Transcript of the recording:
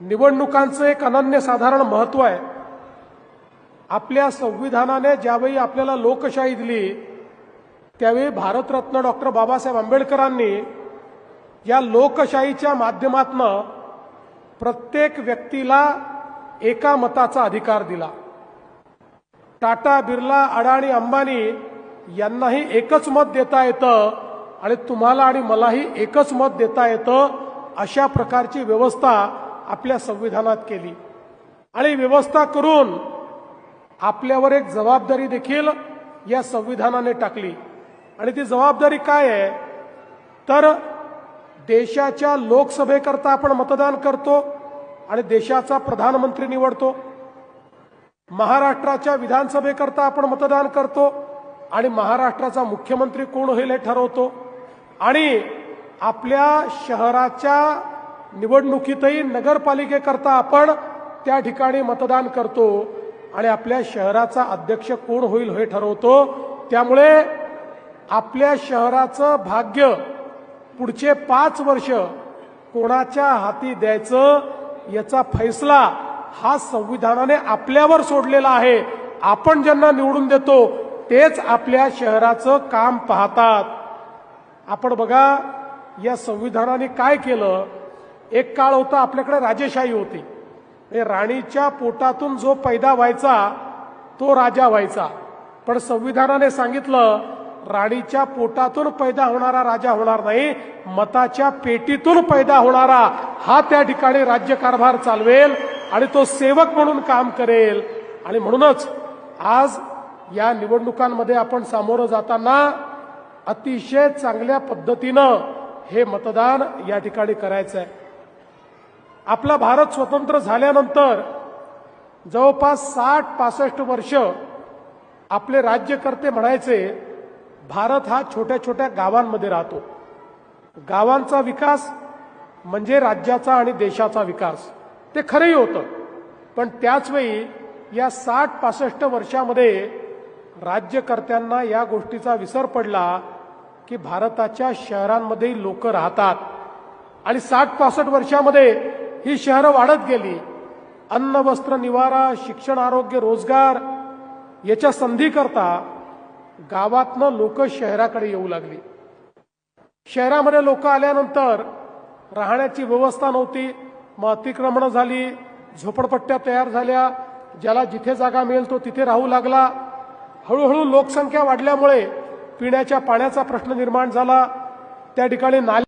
निवडणुकांचं एक अनन्यसाधारण महत्त्व आहे. आपल्या संविधानाने ज्यावेळी आपल्याला लोकशाही दिली त्यावेळी भारतरत्न डॉक्टर बाबासाहेब आंबेडकरांनी या लोकशाहीच्या माध्यमातनं प्रत्येक व्यक्तीला एका मताचा अधिकार दिला. टाटा बिर्ला अडाणी अंबानी यांनाही एकच मत देता येतं आणि तुम्हाला आणि मलाही एकच मत देता येतं अशा प्रकारची व्यवस्था आपल्या संविधानात केली. आणि व्यवस्था करून आपल्यावर एक जबाबदारी देखील या संविधानाने टाकली. आणि ती जबाबदारी काय आहे? तर देशाच्या लोकसभेकरता आपण मतदान करतो आणि देशाचा प्रधानमंत्री निवडतो. महाराष्ट्राच्या विधानसभेकरता आपण मतदान करतो आणि महाराष्ट्राचा मुख्यमंत्री कोण होईल हे ठरवतो. आणि आपल्या शहराच्या निवडणुकीतही नगरपालिकेकरता आपण त्या ठिकाणी मतदान करतो आणि आपल्या शहराचा अध्यक्ष कोण होईल हे ठरवतो. त्यामुळे आपल्या शहराचं भाग्य पुढचे पाच वर्ष कोणाच्या हाती द्यायचं याचा फैसला हा संविधानाने आपल्यावर सोडलेला आहे. आपण ज्यांना निवडून देतो तेच आपल्या शहराचं काम पाहतात. आपण बघा या संविधानाने काय केलं? एक काळ होता आपल्याकडे राजेशाही होती. म्हणजे राणीच्या पोटातून जो पैदा व्हायचा तो राजा व्हायचा. पण संविधानाने सांगितलं राणीच्या पोटातून पैदा होणारा राजा होणार नाही मताच्या पेटीतून पैदा होणारा हा त्या ठिकाणी राज्यकारभार चालवेल आणि तो सेवक म्हणून काम करेल. आणि म्हणूनच आज या निवडणुकांमध्ये आपण सामोरं जाताना अतिशय चांगल्या पद्धतीनं हे मतदान या ठिकाणी करायचं आहे आपला भारत स्वतंत्र झाल्यानंतर जवळपास साठ पासष्ट वर्ष आपले राज्यकर्ते म्हणायचे भारत हा छोट्या छोट्या गावांमध्ये राहतो. गावांचा विकास म्हणजे राज्याचा आणि देशाचा विकास. ते खरंही होतं. पण त्याचवेळी या साठ पासष्ट वर्षामध्ये राज्यकर्त्यांना या गोष्टीचा विसर पडला की भारताच्या शहरांमध्येही लोक राहतात. आणि साठ पासष्ट वर्षामध्ये ही शहरं वाढत गेली. अन्न वस्त्र निवारा शिक्षण आरोग्य रोजगार याच्या संधीकरता गावातनं लोक शहराकडे येऊ लागली. शहरामध्ये लोक आल्यानंतर राहण्याची व्यवस्था नव्हती. मग अतिक्रमणं झाली झोपडपट्ट्या तयार झाल्या. ज्याला जिथे जागा मिळेल तो तिथे राहू लागला. हळूहळू लोकसंख्या वाढल्यामुळे पिण्याच्या पाण्याचा प्रश्न निर्माण झाला. त्या ठिकाणी नाले